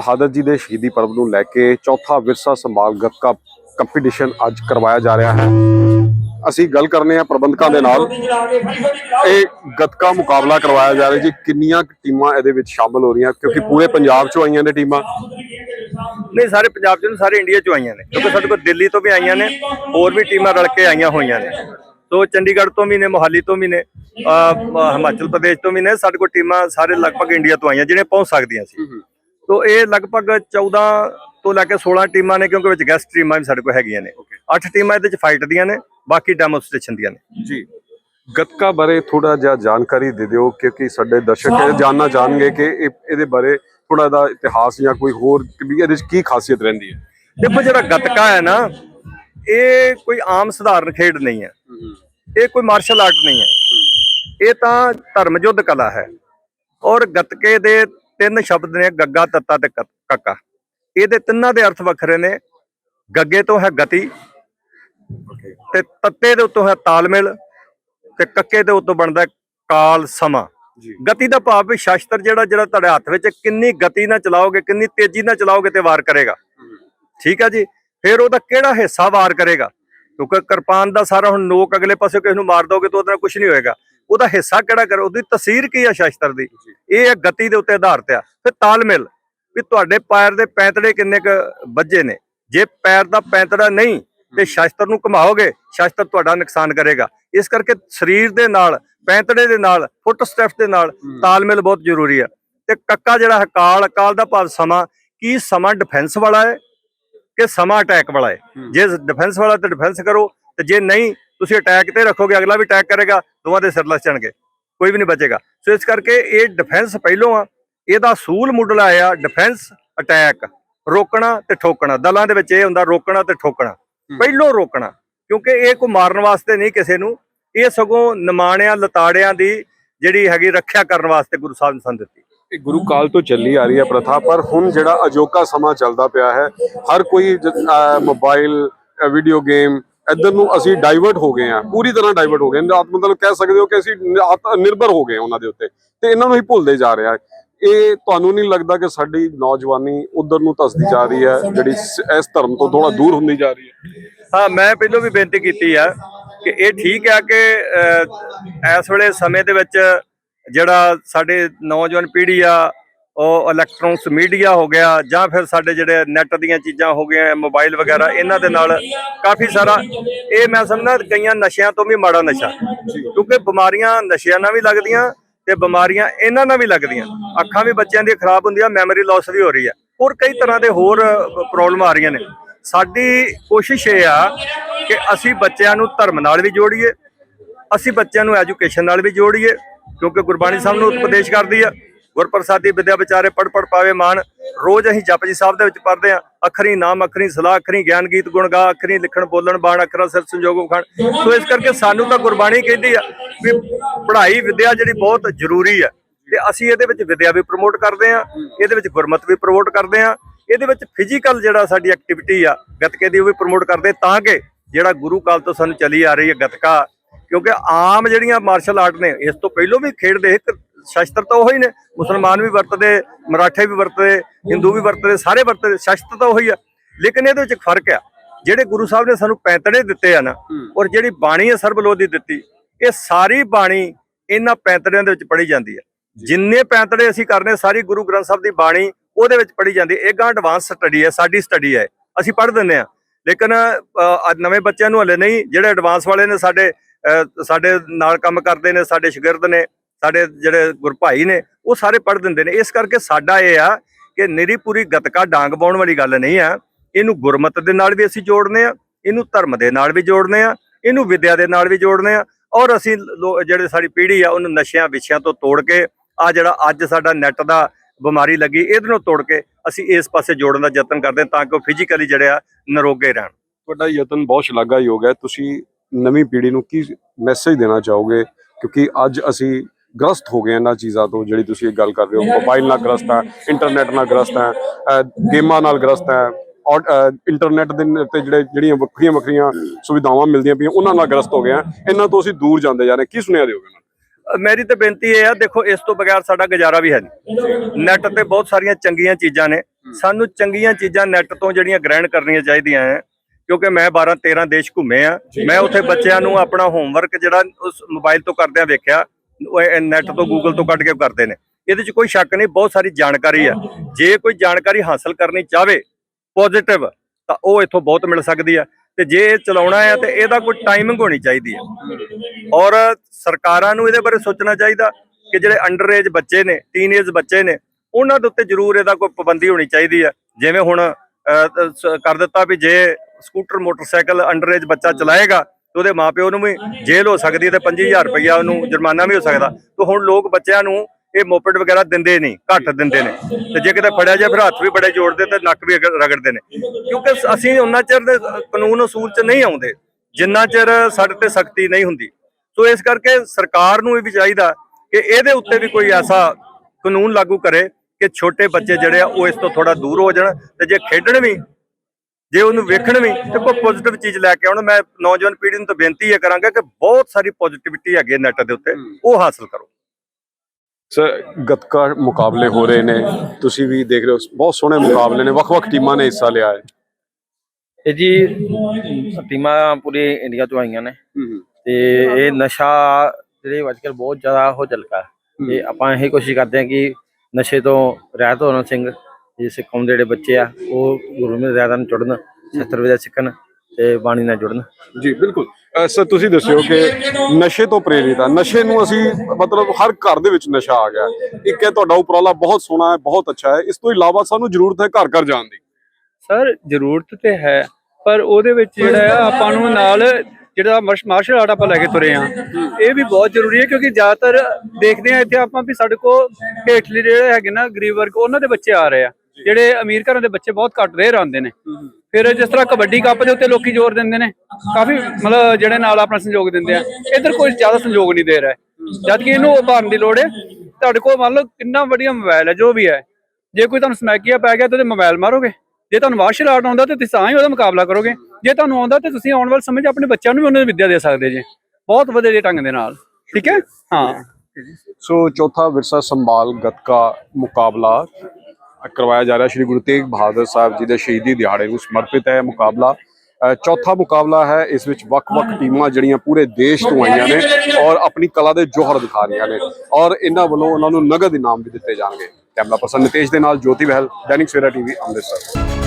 ਬਹਾਦਰ ਜੀ ਦੇ ਸ਼ਹੀਦੀ ਪਰਵ ਨੂੰ ਲੈ ਕੇ ਚੌਥਾ ਵਿਰਸਾ ਸੰਭਾਲ ਗੱਤਕਾ ਕੰਪੀਟੀਸ਼ਨ ਅੱਜ ਕਰਵਾਇਆ ਜਾ ਰਿਹਾ ਹੈ। ਅਸੀਂ ਗੱਲ ਕਰਨੇ ਆ ਪ੍ਰਬੰਧਕਾਂ ਦੇ ਨਾਲ। ਇਹ ਗੱਤਕਾ ਮੁਕਾਬਲਾ ਕਰਵਾਇਆ ਜਾ ਰਿਹਾ ਜੀ। ਕਿੰਨੀਆਂ ਟੀਮਾਂ ਇਹਦੇ ਵਿੱਚ ਸ਼ਾਮਲ ਹੋ ਰਹੀਆਂ? ਕਿਉਂਕਿ ਪੂਰੇ ਪੰਜਾਬ ਚੋਂ ਆਈਆਂ ਨੇ ਟੀਮਾਂ। ਨਹੀਂ ਸਾਰੇ ਪੰਜਾਬ ਚ ਸਾਰੇ ਇੰਡੀਆ ਚੋਂ ਆਈਆਂ ਨੇ। ਕਿਉਂਕਿ ਸਾਡੇ ਕੋਲ ਦਿੱਲੀ ਤੋਂ ਵੀ ਆਈਆਂ ਨੇ ਹੋਰ ਵੀ ਟੀਮਾਂ ਰਲ ਕੇ ਆਈਆਂ ਹੋਈਆਂ ਨੇ। ਤੋ ਚੰਡੀਗੜ੍ਹ ਤੋਂ ਵੀ ਨੇ ਮੋਹਾਲੀ ਤੋਂ ਵੀ ਨੇ ਹਿਮਾਚਲ ਪ੍ਰਦੇਸ਼ ਤੋਂ ਵੀ ਨੇ ਸਾਡੇ ਕੋਲ ਟੀਮਾਂ ਸਾਰੇ ਲਗਭਗ ਇੰਡੀਆ ਤੋਂ ਆਈਆਂ ਜਿਹੜੀਆਂ ਪਹੁੰਚ ਸਕਦੀਆਂ ਸੀ। ਤੋ ਇਹ ਲਗਭਗ 14 ਤੋਂ ਲੈ ਕੇ 16 ਟੀਮਾਂ ਨੇ ਕਿਉਂਕਿ ਵਿੱਚ ਗੈਸਟ ਟੀਮਾਂ ਵੀ ਸਾਡੇ ਕੋਲ ਹੈਗੀਆਂ ਨੇ। 8 ਟੀਮਾਂ ਇਹਦੇ ਚ ਫਾਈਟ ਦੀਆਂ ਨੇ ਬਾਕੀ ਡੈਮੋਸਟ੍ਰੇਸ਼ਨ ਦੀਆਂ ਨੇ। ਜੀ। ਗੱਤਕਾ ਬਾਰੇ ਥੋੜਾ ਜਿਹਾ ਜਾਣਕਾਰੀ ਦੇ ਦਿਓ ਕਿਉਂਕਿ ਸਾਡੇ ਦਰਸ਼ਕ ਇਹ ਜਾਨਣਾ ਚਾਹਣਗੇ ਕਿ ਇਹ- ਇਹਦੇ ਬਾਰੇ ਥੋੜਾ ਦਾ ਇਤਿਹਾਸ ਜਾਂ ਕੋਈ ਹੋਰ ਵੀ ਇਹਦੇ ਵਿੱਚ ਕੀ ਖਾਸੀਅਤ ਰਹਿੰਦੀ ਹੈ। ਦੇਖੋ ਜਿਹੜਾ ਗੱਤਕਾ ਹੈ ਨਾ ਇਹ ਕੋਈ ਆਮ ਸਧਾਰਨ ਖੇਡ ਨਹੀਂ ਹੈ। ਇਹ ਕੋਈ ਮਾਰਸ਼ਲ ਆਰਟ ਨਹੀਂ ਹੈ। ਇਹ ਤਾਂ ਧਰਮ ਯੁੱਧ ਕਲਾ ਹੈ। ਔਰ ਗੱਤਕੇ ਦੇ ਤਿੰਨ ਸ਼ਬਦ ਨੇ ਗੱਗਾ ਤੱਤਾ ਤੇ ਕੱਕਾ। ਇਹਦੇ ਤਿੰਨਾਂ ਦੇ ਅਰਥ ਵੱਖਰੇ ਨੇ। ਗੱਗੇ ਤੋਂ ਹੈ ਗਤੀ ਤੇ ਤੱਤੇ ਦੇ ਉੱਤੋਂ ਹੈ ਤਾਲਮੇਲ ਤੇ ਕੱਕੇ ਦੇ ਉੱਤੋਂ ਬਣਦਾ ਕਾਲ ਸਮਾਂ। ਗਤੀ ਦਾ ਭਾਵ ਵੀ ਸ਼ਸਤਰ ਜਿਹੜਾ ਜਿਹੜਾ ਤੁਹਾਡੇ ਹੱਥ ਵਿੱਚ ਕਿੰਨੀ ਗਤੀ ਨਾਲ ਚਲਾਓਗੇ ਕਿੰਨੀ ਤੇਜ਼ੀ ਨਾਲ ਚਲਾਓਗੇ ਤੇ ਵਾਰ ਕਰੇਗਾ। ਠੀਕ ਹੈ ਜੀ? ਫਿਰ ਉਹਦਾ ਕਿਹੜਾ ਹਿੱਸਾ ਵਾਰ ਕਰੇਗਾ? ਕਿਉਂਕਿ ਕਿਰਪਾਨ ਦਾ ਸਾਰਾ ਹੁਣ ਨੋਕ ਅਗਲੇ ਪਾਸੇ ਕਿਸੇ ਨੂੰ ਮਾਰ ਦੋਗੇ ਤਾਂ ਉਹਦਾ ਕੁਝ ਨਹੀਂ ਹੋਏਗਾ। ਉਹਦਾ ਹਿੱਸਾ ਕਿਹੜਾ ਕਰ? ਉਹਦੀ ਤਸਵੀਰ ਕੀ ਆ ਸ਼ਸਤਰ ਦੀ? ਇਹ ਹੈ ਗਤੀ ਦੇ ਉੱਤੇ ਆਧਾਰਿਤ ਆ। ਫਿਰ ਤਾਲਮੇਲ ਵੀ ਤੁਹਾਡੇ ਪੈਰ ਦੇ ਪੈਂਤੜੇ ਕਿੰਨੇ ਕ ਵੱਜੇ ਨੇ? ਜੇ ਪੈਰ ਦਾ ਪੈਂਤੜਾ ਨਹੀਂ ਤੇ ਸ਼ਸਤਰ ਨੂੰ ਘੁਮਾਓਗੇ ਸ਼ਸਤਰ ਤੁਹਾਡਾ ਨੁਕਸਾਨ ਕਰੇਗਾ। ਇਸ ਕਰਕੇ ਸਰੀਰ ਦੇ ਨਾਲ ਪੈਂਤੜੇ ਦੇ ਨਾਲ ਫੁੱਟ ਸਟੈਪ ਦੇ ਨਾਲ ਤਾਲਮੇਲ ਬਹੁਤ ਜ਼ਰੂਰੀ ਆ। ਤੇ ਕੱਕਾ ਜਿਹੜਾ ਹੈ ਕਾਲ ਕਾਲ ਦਾ ਭਾਵ ਸਮਾਂ ਕੀ ਸਮਾਂ ਡਿਫੈਂਸ ਵਾਲਾ ਹੈ ਕਿ ਸਮਾਂ ਅਟੈਕ ਵਾਲਾ ਹੂੰ। ਜੇ ਡਿਫੈਂਸ ਵਾਲਾ ਤੇ ਡਿਫੈਂਸ ਕਰੋ ਤੇ ਜੇ ਨਹੀਂ ਤੁਸੀਂ ਅਟੈਕ ਤੇ ਰੱਖੋਗੇ ਅਗਲਾ ਵੀ ਅਟੈਕ ਕਰੇਗਾ ਦੋਵਾਂ ਦੇ ਸਿਰ ਲੱਸਣਗੇ ਕੋਈ ਵੀ ਨਹੀਂ ਬਚੇਗਾ। ਸੋ ਇਸ ਕਰਕੇ ਇਹ ਡਿਫੈਂਸ ਪਹਿਲੋਂ ਆ ਇਹਦਾ ਸੂਲ ਮੁੱਢਲਾ ਆ ਡਿਫੈਂਸ ਅਟੈਕ ਰੋਕਣਾ ਤੇ ਠੋਕਣਾ ਦਲਾਂ ਦੇ ਵਿੱਚ ਇਹ ਹੁੰਦਾ ਰੋਕਣਾ ਤੇ ਠੋਕਣਾ ਪਹਿਲੋਂ ਰੋਕਣਾ ਕਿਉਂਕਿ ਇਹ ਕੋਈ ਮਾਰਨ ਵਾਸਤੇ ਨਹੀਂ ਕਿਸੇ ਨੂੰ ਇਹ ਸਗੋਂ ਨਿਮਾਣਿਆਂ ਲਤਾੜਿਆਂ ਦੀ ਜਿਹੜੀ ਹੈਗੀ ਰੱਖਿਆ ਕਰਨ ਵਾਸਤੇ ਗੁਰੂ ਸਾਹਿਬ ਨੇ ਸਾਨੂੰ ਦਿੱਤੀ। ਇਹ ਗੁਰੂ ਕਾਲ ਤੋਂ ਚੱਲੀ ਆ ਰਹੀ ਹੈ ਪ੍ਰਥਾ ਪਰ ਹੁਣ ਜਿਹੜਾ ਅਜੋਕਾ ਸਮਾਂ ਚੱਲਦਾ ਪਿਆ ਹੈ ਹਰ ਕੋਈ ਮੋਬਾਈਲ ਵੀਡੀਓ ਗੇਮ ਇੱਧਰ ਨੂੰ ਅਸੀਂ ਡਾਈਵਰਟ ਹੋ ਗਏ ਆ ਪੂਰੀ ਤਰ੍ਹਾਂ ਡਾਈਵਰਟ ਹੋ ਗਏ ਨੇ ਮਤਲਬ ਕਹਿ ਸਕਦੇ ਹੋ ਕਿ ਅਸੀਂ ਨ- ਨਿਰਭਰ ਹੋ ਗਏ ਹਾਂ ਉਹਨਾਂ ਦੇ ਉੱਤੇ। ਤੇ ਇਹਨਾਂ ਨੂੰ ਹੀ ਭੁੱਲਦੇ ਜਾ ਰਿਹਾ ਇਹ ਤੁਹਾਨੂੰ ਨਹੀਂ ਲੱਗਦਾ ਕਿ ਸਾਡੀ ਨੌਜਵਾਨੀ ਉਧਰ ਨੂੰ ਧਸਦੀ ਜਾ ਰਹੀ ਹੈ, ਜਿਹੜੀ ਇਸ ਧਰਮ ਤੋਂ ਥੋੜਾ ਦੂਰ ਹੁੰਦੀ ਜਾ ਰਹੀ ਹੈ? ਹਾਂ, ਮੈਂ ਪਹਿਲਾਂ ਵੀ ਬੇਨਤੀ ਕੀਤੀ ਆ ਕਿ ਇਹ ਠੀਕ ਆ ਕਿ ਇਸ ਵੇਲੇ ਸਮੇਂ ਦੇ ਵਿੱਚ ਜਿਹੜਾ ਸਾਡੇ ਨੌਜਵਾਨ ਪੀੜ੍ਹੀ ਆ ਉਹ ਇਲੈਕਟ੍ਰੋਨਿਕਸ ਮੀਡੀਆ ਹੋ ਗਿਆ ਜਾਂ ਫਿਰ ਸਾਡੇ ਜਿਹੜੇ ਨੈਟ ਦੀਆਂ ਚੀਜ਼ਾਂ ਹੋ ਗਈਆਂ ਮੋਬਾਈਲ ਵਗੈਰਾ, ਇਹਨਾਂ ਦੇ ਨਾਲ ਕਾਫੀ ਸਾਰਾ ਇਹ ਮੈਂ ਸਮਝਦਾ ਕਈਆਂ ਨਸ਼ਿਆਂ ਤੋਂ ਵੀ ਮਾੜਾ ਨਸ਼ਾ, ਕਿਉਂਕਿ ਬਿਮਾਰੀਆਂ ਨਸ਼ਿਆਂ ਨਾਲ ਵੀ ਲੱਗਦੀਆਂ ਤੇ ਬਿਮਾਰੀਆਂ ਇਹਨਾਂ ਨਾਲ ਵੀ ਲੱਗਦੀਆਂ। ਅੱਖਾਂ ਵੀ ਬੱਚਿਆਂ ਦੀਆਂ ਖਰਾਬ ਹੁੰਦੀਆਂ ਮੈਮਰੀ ਲਾਸ ਵੀ ਹੋ ਰਹੀ ਹੈ। ਹੋਰ ਕਈ ਤਰ੍ਹਾਂ ਦੇ ਹੋਰ ਪ੍ਰੋਬਲਮ ਆ ਰਹੀਆਂ ਨੇ। ਸਾਡੀ ਕੋਸ਼ਿਸ਼ ਇਹ ਆ ਕਿ ਅਸੀਂ ਬੱਚਿਆਂ ਨੂੰ ਧਰਮ ਨਾਲ ਵੀ ਜੋੜੀਏ, ਅਸੀਂ ਬੱਚਿਆਂ ਨੂੰ ਐਜੂਕੇਸ਼ਨ ਨਾਲ ਵੀ ਜੋੜੀਏ, ਕਿਉਂਕਿ ਗੁਰਬਾਣੀ ਸਾਹਿਬ ਨੂੰ ਉਪਦੇਸ਼ ਕਰਦੀ ਆ। ਗੁਰਪ੍ਰਸਾਦੀ ਵਿਦਿਆ ਵਿਚਾਰੇ ਪੜ ਪੜ ਪਾਵੇ ਮਾਨ ਰੋਜ਼ ਅਸੀਂ ਜਪਜੀ ਸਾਹਿਬ ਦੇ ਵਿੱਚ ਪੜ੍ਹਦੇ ਆ ਅੱਖਰੀ ਨਾਮ, ਅੱਖਰੀ ਸਲਾਹ, ਅੱਖਰੀ ਗਿਆਨ ਗੀਤ, ਗੁਣ ਗਾ, ਅੱਖਰੀ ਲਿਖਣ, ਬੋਲਣ, ਬਾਣ, ਅੱਖਰਾਂ, ਸਿਰ ਸੰਜੋਗੋ ਖਾਣ ਸੋ ਇਸ ਕਰਕੇ ਸਾਨੂੰ ਤਾਂ ਗੁਰਬਾਣੀ ਕਹਿੰਦੀ ਆ ਵੀ ਪੜ੍ਹਾਈ, ਵਿਦਿਆ ਜਿਹੜੀ ਬਹੁਤ ਜ਼ਰੂਰੀ ਆ। ਤੇ ਅਸੀਂ ਇਹਦੇ ਵਿੱਚ ਵਿਦਿਆ ਵੀ ਪ੍ਰਮੋਟ ਕਰਦੇ ਆ ਇਹਦੇ ਵਿੱਚ ਗੁਰਮਤ ਵੀ ਪ੍ਰਮੋਟ ਕਰਦੇ ਆ ਇਹਦੇ ਵਿੱਚ ਫਿਜ਼ੀਕਲ ਜਿਹੜਾ ਸਾਡੀ ਐਕਟੀਵਿਟੀ ਆ, ਗੱਤਕੇ ਦੀ ਉਹ ਵੀ ਪ੍ਰਮੋਟ ਕਰਦੇ ਤਾਂ ਕਿ ਜਿਹੜਾ ਗੁਰੂ ਕਾਲ ਤੋਂ ਸਾਨੂੰ ਚਲੀ ਆ ਰਹੀ ਹੈ ਗੱਤਕਾ। ਕਿਉਂਕਿ ਆਮ ਜਿਹੜੀਆਂ ਮਾਰਸ਼ਲ ਆਰਟ ਨੇ, ਇਸ ਤੋਂ ਪਹਿਲਾਂ ਵੀ ਖੇਡਦੇ ਇੱਕ ਸ਼ਸਤਰ ਤਾਂ ਉਹੀ ਨੇ ਮੁਸਲਮਾਨ ਵੀ ਵਰਤਦੇ ਮਰਾਠੇ ਵੀ ਵਰਤਦੇ ਹਿੰਦੂ ਵੀ ਵਰਤਦੇ ਸਾਰੇ ਵਰਤਦੇ ਸ਼ਸਤਰ ਤਾਂ ਉਹੀ ਆ। ਲੇਕਿਨ ਇਹਦੇ ਵਿੱਚ ਫ਼ਰਕ ਆ ਜਿਹੜੇ ਗੁਰੂ ਸਾਹਿਬ ਨੇ ਸਾਨੂੰ ਪੈਂਤੜੇ ਦਿੱਤੇ ਆ ਨਾ ਔਰ ਜਿਹੜੀ ਬਾਣੀ ਹੈ ਸਰਬਲੋਧੀ ਦਿੱਤੀ ਇਹ ਸਾਰੀ ਬਾਣੀ ਇਹਨਾਂ ਪੈਂਤੜਿਆਂ ਦੇ ਵਿੱਚ ਪੜ੍ਹੀ ਜਾਂਦੀ ਹੈ ਜਿੰਨੇ ਪੈਂਤੜੇ ਅਸੀਂ ਕਰਨੇ ਸਾਰੀ ਗੁਰੂ ਗ੍ਰੰਥ ਸਾਹਿਬ ਦੀ ਬਾਣੀ ਉਹਦੇ ਵਿੱਚ ਪੜ੍ਹੀ ਜਾਂਦੀ ਇਹ ਗਾਂ ਐਡਵਾਂਸ ਸਟੱਡੀ ਹੈ ਸਾਡੀ ਸਟੱਡੀ ਹੈ ਅਸੀਂ ਪੜ੍ਹ ਦਿੰਦੇ ਆ। ਲੇਕਿਨ ਨਵੇਂ ਬੱਚਿਆਂ ਨੂੰ ਹਲੇ ਨਹੀਂ ਜਿਹੜੇ ਐਡਵਾਂਸ ਵਾਲੇ ਨੇ ਸਾਡੇ ਸਾਡੇ ਨਾਲ ਕੰਮ ਕਰਦੇ ਨੇ ਸਾਡੇ ਸ਼ਾਗਿਰਦ ਨੇ ਸਾਡੇ ਜਿਹੜੇ ਗੁਰਭਾਈ ਨੇ, ਉਹ ਸਾਰੇ ਪੜ੍ਹ ਦਿੰਦੇ ਨੇ। ਇਸ ਕਰਕੇ ਸਾਡਾ ਇਹ ਆ ਕਿ ਨਿਰੀ ਪੂਰੀ ਗਤਕਾ ਡਾਂਗ ਪਾਉਣ ਵਾਲੀ ਗੱਲ ਨਹੀਂ ਆ। ਇਹਨੂੰ ਗੁਰਮਤ ਦੇ ਨਾਲ ਵੀ ਅਸੀਂ ਜੋੜਨੇ ਆ, ਇਹਨੂੰ ਧਰਮ ਦੇ ਨਾਲ ਵੀ ਜੋੜਨੇ ਆ, ਇਹਨੂੰ ਵਿਦਿਆ ਦੇ ਨਾਲ ਵੀ ਜੋੜਨੇ ਆ। ਔਰ ਅਸੀਂ ਲੋ- ਜਿਹੜੇ ਸਾਡੀ ਪੀੜ੍ਹੀ ਆ, ਉਹਨੂੰ ਨਸ਼ਿਆਂ ਵਿਸ਼ਿਆਂ ਤੋਂ ਤੋੜ ਕੇ, ਆ ਜਿਹੜਾ ਅੱਜ ਸਾਡਾ ਨੈਟ ਦਾ ਬਿਮਾਰੀ ਲੱਗੀ, ਇਹਦੇ ਨੂੰ ਤੋੜ ਕੇ ਅਸੀਂ ਇਸ ਪਾਸੇ ਜੋੜਨ ਦਾ ਯਤਨ ਕਰਦੇ ਹਾਂ ਤਾਂ ਕਿ ਉਹ ਫਿਜ਼ੀਕਲੀ ਜਿਹੜੇ ਆ, ਨਰੋਗੇ ਰਹਿਣ। ਤੁਹਾਡਾ ਯਤਨ ਬਹੁਤ ਸ਼ਲਾਘਾਯੋਗ ਹੈ। ਤੁਸੀਂ ਨਵੀਂ ਪੀੜ੍ਹੀ ਨੂੰ ਕੀ ਮੈਸੇਜ ਦੇਣਾ ਚਾਹੋਗੇ? ਕਿਉਂਕਿ ਅੱਜ ਅਸੀਂ ਗ੍ਰਸਤ ਹੋ ਗਏ ਇਹਨਾਂ ਚੀਜ਼ਾਂ ਤੋਂ ਜਿਹੜੀ ਤੁਸੀਂ ਇਹ ਗੱਲ ਕਰ ਰਹੇ ਹੋ ਮੋਬਾਈਲ ਨਾਲ ਗ੍ਰਸਤ ਹੈ ਇੰਟਰਨੈਟ ਨਾਲ ਗ੍ਰਸਤ ਹੈ ਗੇਮਾਂ ਨਾਲ ਗ੍ਰਸਤ ਹੈ ਔਰ ਇੰਟਰਨੈਟ ਦੇ ਨ- ਤੇ ਜਿਹੜੇ ਜਿਹੜੀਆਂ ਵੱਖਰੀਆਂ ਵੱਖਰੀਆਂ ਸੁਵਿਧਾਵਾਂ ਮਿਲਦੀਆਂ ਪਈਆਂ ਉਹਨਾਂ ਨਾਲ ਗ੍ਰਸਤ ਹੋ ਗਏ ਆ ਇਹਨਾਂ ਤੋਂ ਅਸੀਂ ਦੂਰ ਜਾਂਦੇ ਜਾ ਰਹੇ। ਕੀ ਸੁਣਿਆ ਦਿਓਗੇ ਮੇਰੀ ਤਾਂ ਬੇਨਤੀ ਇਹ ਆ ਦੇਖੋ ਇਸ ਤੋਂ ਬਗੈਰ ਸਾਡਾ ਗੁਜ਼ਾਰਾ ਵੀ ਹੈ ਨਹੀਂ। ਨੈਟ ਤੇ ਬਹੁਤ ਸਾਰੀਆਂ ਚੰਗੀਆਂ ਚੀਜ਼ਾਂ ਨੇ। ਸਾਨੂੰ ਚੰਗੀਆਂ ਚੀਜ਼ਾਂ ਨੈਟ ਤੋਂ ਜਿਹੜੀਆਂ ਗ੍ਰਹਿਣ ਕਰਨੀਆਂ ਚਾਹੀਦੀਆਂ ਹੈ ਕਿਉਂਕਿ ਮੈਂ 12 13 ਦੇਸ਼ ਘੁੰਮੇ ਆ। ਮੈਂ ਉੱਥੇ ਬੱਚਿਆਂ ਨੂੰ ਆਪਣਾ ਹੋਮਵਰਕ ਜਿਹੜਾ ਉਸ ਮੋਬਾਈਲ ਤੋਂ ਕਰਦਿਆਂ ਵੇਖਿਆ ਨੈਟ ਤੋਂ ਗੂਗਲ ਤੋਂ ਕੱਢ ਕੇ ਕਰਦੇ ਨੇ। ਇਹਦੇ 'ਚ ਕੋਈ ਸ਼ੱਕ ਨਹੀਂ ਬਹੁਤ ਸਾਰੀ ਜਾਣਕਾਰੀ ਆ। ਜੇ ਕੋਈ ਜਾਣਕਾਰੀ ਹਾਸਲ ਕਰਨੀ ਚਾਹਵੇ ਪੋਜ਼ਿਟਿਵ ਤਾਂ ਉਹ ਇੱਥੋਂ ਬਹੁਤ ਮਿਲ ਸਕਦੀ ਆ। ਤੇ ਜੇ ਇਹ ਚਲਾਉਣਾ ਹੈ ਤੇ ਇਹਦਾ ਕੋਈ ਟਾਈਮਿੰਗ ਹੋਣੀ ਚਾਹੀਦੀ ਹੈ ਔਰ ਸਰਕਾਰਾਂ ਨੂੰ ਇਹਦੇ ਬਾਰੇ ਸੋਚਣਾ ਚਾਹੀਦਾ ਕਿ ਜਿਹੜੇ ਅੰਡਰ ਏਜ ਬੱਚੇ ਨੇ ਟੀਨ ਏਜ ਬੱਚੇ ਨੇ ਉਹਨਾਂ ਦੇ ਉੱਤੇ ਜ਼ਰੂਰ ਇਹਦਾ ਕੋਈ ਪਾਬੰਦੀ ਹੋਣੀ ਚਾਹੀਦੀ ਹੈ ਜਿਵੇਂ ਹੁਣ ਕਰ ਦਿੱਤਾ ਵੀ ਜੇ ਸਕੂਟਰ ਮੋਟਰਸਾਈਕਲ ਅੰਡਰ ਏਜ ਬੱਚਾ ਚਲਾਏਗਾ ਤੇ ਉਹਦੇ ਮਾਪਿਓ ਨੂੰ ਵੀ ਜੇਲ੍ਹ ਹੋ ਸਕਦੀ ਹੈ ਤੇ 25000 ਰੁਪਇਆ ਉਹਨੂੰ ਜੁਰਮਾਨਾ ਵੀ ਹੋ ਸਕਦਾ। ਤੇ ਹੁਣ ਲੋਕ ਬੱਚਿਆਂ ਨੂੰ ਇਹ ਮੋਪਡ ਵਗੈਰਾ ਦਿੰਦੇ ਨਹੀਂ ਘੱਟ ਦਿੰਦੇ ਨੇ। ਤੇ ਜੇ ਕਿਤੇ ਫੜਿਆ ਜਾਏ ਫਿਰ ਹੱਥ ਵੀ ਬੜੇ ਜੋੜਦੇ ਤੇ ਨੱਕ ਵੀ ਰਗੜਦੇ ਨੇ। ਕਿਉਂਕਿ ਅਸੀਂ ਉਹਨਾਂ ਚਿਰ ਦੇ ਕਾਨੂੰਨ ਅਸੂਲ 'ਚ ਨਹੀਂ ਆਉਂਦੇ। ਜਿੰਨਾ ਚਿਰ ਸਾਡੇ ਤੇ ਸਖਤੀ ਨਹੀਂ ਹੁੰਦੀ। ਸੋ ਇਸ ਕਰਕੇ ਸਰਕਾਰ ਨੂੰ ਇਹ ਵੀ ਚਾਹੀਦਾ ਕਿ ਇਹਦੇ ਉੱਤੇ ਵੀ ਕੋਈ ਐਸਾ ਕਾਨੂੰਨ ਲਾਗੂ ਕਰੇ ਕਿ ਛੋਟੇ ਬੱਚੇ ਜਿਹੜੇ ਆ ਉਹ ਇਸ ਤੋਂ ਥੋੜਾ ਦੂਰ ਹੋ ਜਾਣ ਤੇ ਜੇ ਖੇਡਣ ਵੀ ਜੇ ਉਹਨੂੰ ਵੇਖਣ ਵੀ ਤੇ ਕੋਈ ਪੋਜ਼ਿਟਿਵ ਚੀਜ਼ ਲੈ ਕੇ ਆਉਣ ਮੈਂ ਨੌਜਵਾਨ ਪੀੜ੍ਹੀ ਨੂੰ ਤਾਂ ਬੇਨਤੀ ਇਹ ਕਰਾਂਗਾ ਕਿ ਬਹੁਤ ਸਾਰੀ ਪੋਜ਼ਿਟਿਵਿਟੀ ਹੈਗੀ ਨੈਟ ਦੇ ਉੱਤੇ ਉਹ ਹਾਸਲ ਕਰੋ। ਸਰ ਗੱਤਕਾ ਮੁਕਾਬਲੇ ਹੋ ਰਹੇ ਨੇ ਤੁਸੀਂ ਵੀ ਦੇਖ ਰਹੇ ਹੋ ਬਹੁਤ ਸੋਹਣੇ ਮੁਕਾਬਲੇ ਨੇ ਵੱਖ-ਵੱਖ ਟੀਮਾਂ ਨੇ ਹਿੱਸਾ ਲਿਆ ਹੈ। ਇਹ ਜੀ ਟੀਮਾਂ ਪੂਰੇ ਇੰਡੀਆ ਤੋਂ ਆਈਆਂ ਨੇ। ਤੇ ਇਹ ਨਸ਼ਾ ਜਿਹੜੇ ਅੱਜਕੱਲ ਬਹੁਤ ਜ਼ਿਆਦਾ ਹੋ ਚੱਲਦਾ। ਤੇ ਆਪਾਂ ਇਹ ਕੋਸ਼ਿਸ਼ ਕਰਦੇ ਹਾਂ ਕਿ ਨਸ਼ੇ ਤੋਂ ਰਹਿਤ ਹੋਣ ਸਿੰਘ। ਜੇ ਸਿੱਖ ਕੌਮ ਦੇ ਜਿਹੜੇ ਬੱਚੇ ਆ ਉਹ ਗੁਰੂ ਮੇ ਜ਼ਿਆਦਾ ਨੂੰ ਚੜਨ ਸ਼ਸਤਰ ਵਿਦਿਆ ਸਿੱਖਣ ਤੇ ਬਾਣੀ ਨਾਲ ਜੁੜਨ। ਜੀ ਬਿਲਕੁਲ। ਸਰ ਤੁਸੀਂ ਦੱਸਿਓ ਕਿ ਨਸ਼ੇ ਤੋਂ ਪ੍ਰੇਰਿਤ ਆ। ਨਸ਼ੇ ਨੂੰ ਅਸੀਂ ਮਤਲਬ ਹਰ ਘਰ ਦੇ ਵਿੱਚ ਨਸ਼ਾ ਆ ਗਿਆ। ਹੈ। ਇੱਕ ਹੈ ਤੁਹਾਡਾ ਉਪਰਾਲਾ ਬਹੁਤ ਸੋਹਣਾ ਹੈ ਬਹੁਤ ਅੱਛਾ ਹੈ। ਇਸ ਤੋਂ ਇਲਾਵਾ ਸਾਨੂੰ ਜ਼ਰੂਰਤ ਹੈ ਘਰ ਘਰ ਜਾਣ ਦੀ। ਸਰ ਜ਼ਰੂਰਤ ਤੇ ਹੈ ਪਰ ਉਹਦੇ ਵਿੱਚ ਜਿਹੜਾ ਆ ਆਪਾਂ ਨੂੰ ਨਾਲ ਜਿਹੜਾ ਮਾਰਸ਼ਲ ਆਰਟ ਆਪਾਂ ਲੈ ਕੇ ਤੁਰੇ ਆ। ਇਹ ਵੀ ਬਹੁਤ ਜ਼ਰੂਰੀ ਹੈ ਕਿਉਂਕਿ ਜ਼ਿਆਦਾਤਰ ਦੇਖਦੇ ਆ ਇੱਥੇ ਆਪਾਂ ਵੀ ਸਾਡੇ ਕੋਲ ਹੇਠਲੇ ਜਿਹੜੇ ਹੈਗੇ ਨਾ ਗਰੀਬ ਵਰਗ ਉਹਨਾਂ ਦੇ ਬੱਚੇ ਆ ਰਹੇ ਆ। ਜਿਹੜੇ ਅਮੀਰ ਘਰਾਂ ਦੇ ਬੱਚੇ ਬਹੁਤ ਘੱਟ ਰੇਰ ਆਉਂਦੇ ਨੇ। ਫਿਰ ਜਿਸ ਤਰ੍ਹਾਂ ਕਬੱਡੀ ਕੱਪ ਦੇ ਉੱਤੇ ਲੋਕੀ ਜ਼ੋਰ ਦਿੰਦੇ ਨੇ ਕਾਫੀ ਮਤਲਬ ਜਿਹੜੇ ਨਾਲ ਆਪਣਾ ਸੰਯੋਗ ਦਿੰਦੇ ਆ। ਇੱਧਰ ਕੋਈ ਜ਼ਿਆਦਾ ਸੰਯੋਗ ਨਹੀਂ ਦੇ ਰਿਹਾ। ਜਦ ਕਿ ਇਹਨੂੰ ਉਭਾਰਨ ਦੀ ਲੋੜ ਹੈ। ਤੁਹਾਡੇ ਕੋਲ ਮੰਨ ਲਓ ਕਿੰਨਾ ਵਧੀਆ ਮੋਬਾਈਲ ਹੈ ਜੋ ਵੀ ਹੈ। ਜੇ ਕੋਈ ਤੁਹਾਨੂੰ ਸਮੈਕੀਆ ਪੈ ਗਿਆ ਤਾਂ ਮੋਬਾਈਲ ਮਾਰੋਗੇ। ਜੇ ਤੁਹਾਨੂੰ ਮਾਰਸ਼ਲ ਆਰਟ ਆਉਂਦਾ ਤੇ ਤੁਸੀਂ ਤਾਂ ਹੀ ਉਹਦਾ ਮੁਕਾਬਲਾ ਕਰੋਗੇ। ਜੇ ਤੁਹਾਨੂੰ ਆਉਂਦਾ ਤੇ ਤੁਸੀਂ ਆਉਣ ਵਾਲੇ ਸਮੇਂ 'ਚ ਆਪਣੇ ਬੱਚਿਆਂ ਨੂੰ ਵੀ ਉਹਨਾਂ ਦੀ ਵਿੱਦਿਆ ਦੇ ਸਕਦੇ ਜੇ। ਬਹੁਤ ਵਧੀਆ ਢੰਗ ਦੇ ਨਾਲ। ਠੀਕ ਹੈ? ਹਾਂ। ਸੋ ਚੌਥਾ ਵਿਰਸਾ ਸੰਭਾਲ ਗੱਤਕਾ ਮੁਕਾਬਲਾ। ਕਰਵਾਇਆ ਜਾ ਰਿਹਾ। ਸ਼੍ਰੀ ਗੁਰੂ ਤੇਗ ਬਹਾਦਰ ਸਾਹਿਬ ਜੀ ਦੇ ਸ਼ਹੀਦੀ ਦਿਹਾੜੇ ਨੂੰ ਸਮਰਪਿਤ ਹੈ ਇਹ ਮੁਕਾਬਲਾ। ਚੌਥਾ ਮੁਕਾਬਲਾ ਹੈ। ਇਸ ਵਿੱਚ ਵੱਖ-ਵੱਖ ਟੀਮਾਂ ਜਿਹੜੀਆਂ ਪੂਰੇ ਦੇਸ਼ ਤੋਂ ਆਈਆਂ ਨੇ ਔਰ ਆਪਣੀ ਕਲਾ ਦੇ ਜੋਹਰ ਦਿਖਾ ਰਹੀਆਂ ਨੇ ਔਰ ਇਹਨਾਂ ਵੱਲੋਂ ਉਹਨਾਂ ਨੂੰ ਨਗਦ ਇਨਾਮ ਵੀ ਦਿੱਤੇ ਜਾਣਗੇ। ਕੈਮਰਾ ਪਰਸਨ ਨਿਤੇਸ਼ ਦੇ ਨਾਲ ਜੋਤੀ ਬਹਿਲ, ਦੈਨਿਕ ਸਵੇਰਾ ਟੀਵੀ, ਅੰਮ੍ਰਿਤਸਰ।